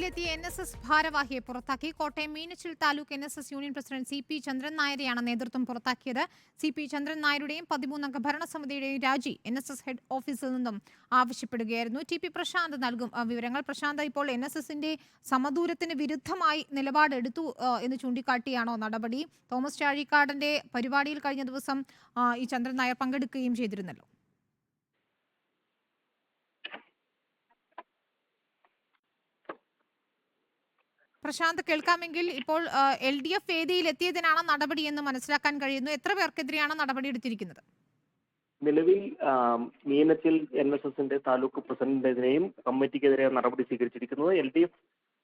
വേദിയിലെത്തിയ N S S ഭാരവാഹിയെ പുറത്താക്കി. Kottayam Meenachil taluk N S S union president C P Chandran നായരെയാണ് നേതൃത്വം പുറത്താക്കിയത്. C P ചന്ദ്രൻ നായരുടെയും പതിമൂന്നംഗ ഭരണസമിതിയുടെയും രാജി N S S head ഓഫീസിൽ നിന്നും ആവശ്യപ്പെടുകയായിരുന്നു. ടി പി പ്രശാന്ത് നൽകും വിവരങ്ങൾ. പ്രശാന്ത് ഇപ്പോൾ എൻ എസ് എസിന്റെ സമദൂരത്തിന് വിരുദ്ധമായി നിലപാടെടുത്തു എന്ന് ചൂണ്ടിക്കാട്ടിയാണോ നടപടി? തോമസ് ചാഴിക്കാടന്റെ പരിപാടിയിൽ കഴിഞ്ഞ ദിവസം ഈ ചന്ദ്രൻ നായർ പങ്കെടുക്കുകയും ചെയ്തിരുന്നല്ലോ. പ്രശാന്ത് കേൾക്കാമെങ്കിൽ ഇപ്പോൾ എൽ ഡി എഫ് വേദിയിൽ എത്തിയതിനാണ് നടപടി എന്ന് മനസ്സിലാക്കാൻ കഴിയുന്നു. എത്ര പേർക്കെതിരെയാണ് നടപടി എടുത്തിരിക്കുന്നത്? നിലവിൽ മീനച്ചിൽ എൻ എസ് എസിന്റെ താലൂക്ക് പ്രസിഡന്റിനെതിരെയും കമ്മിറ്റിക്കെതിരെ നടപടി സ്വീകരിച്ചിരിക്കുന്നത് എൽ ഡി എഫ്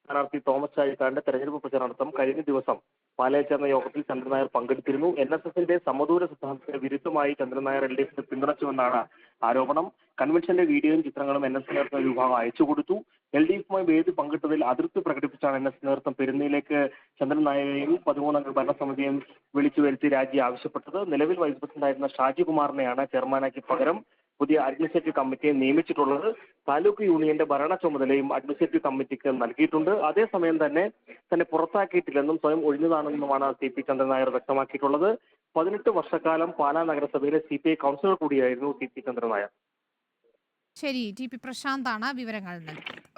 സ്ഥാനാർത്ഥി തോമസ് ചാഴിക്കാടിന്റെ തെരഞ്ഞെടുപ്പ് പ്രചാരണത്തം കഴിഞ്ഞ ദിവസം പാലയിൽ ചേർന്ന യോഗത്തിൽ ചന്ദ്രൻ നായർ പങ്കെടുത്തിരുന്നു. എൻ എസ് എസിന്റെ സമദൂര സിദ്ധാന്തത്തിന് വിരുദ്ധമായി ചന്ദ്രൻ നായർ എൽ ഡി എഫിനെ പിന്തുണച്ചുവെന്നാണ് ആരോപണം. കൺവെൻഷന്റെ വീഡിയോയും ചിത്രങ്ങളും എൻ എസ് എസ് വിഭാഗം അയച്ചു കൊടുത്തു എൽ ഡി എഫുമായി വേദി പങ്കിട്ടതിൽ അതിർത്തി പ്രകടിപ്പിച്ചാണ് എൻ എസ് നേതൃത്വം പെരുന്നയിലേക്ക് ചന്ദ്രൻ നായരെയും പതിമൂന്നംഗ ഭരണസമിതിയും വിളിച്ചു വരുത്തി രാജി ആവശ്യപ്പെട്ടത്. നിലവിൽ വൈസ് പ്രസിഡന്റായിരുന്ന ഷാജികുമാറിനെയാണ് ചെയർമാനാക്കി പകരം പുതിയ അഡ്മിനിസ്ട്രേറ്റീവ് കമ്മിറ്റിയെ നിയമിച്ചിട്ടുള്ളത്. താലൂക്ക് യൂണിയന്റെ ഭരണ ചുമതലയും അഡ്മിനിസ്ട്രേറ്റീവ് കമ്മിറ്റിക്ക് നൽകിയിട്ടുണ്ട്. അതേസമയം തന്നെ തന്നെ പുറത്താക്കിയിട്ടില്ലെന്നും സ്വയം ഒഴിഞ്ഞതാണെന്നുമാണ് സി പി ചന്ദ്രൻ നായർ വ്യക്തമാക്കിയിട്ടുള്ളത്. പതിനെട്ട് വർഷക്കാലം പാലാ നഗരസഭയിലെ സി പി ഐ കൗൺസിലർ കൂടിയായിരുന്നു സി പി ചന്ദ്രൻ നായർ. ശരി ടി പി പ്രശാന്താണ് വിവരങ്ങൾ നൽകിയത്.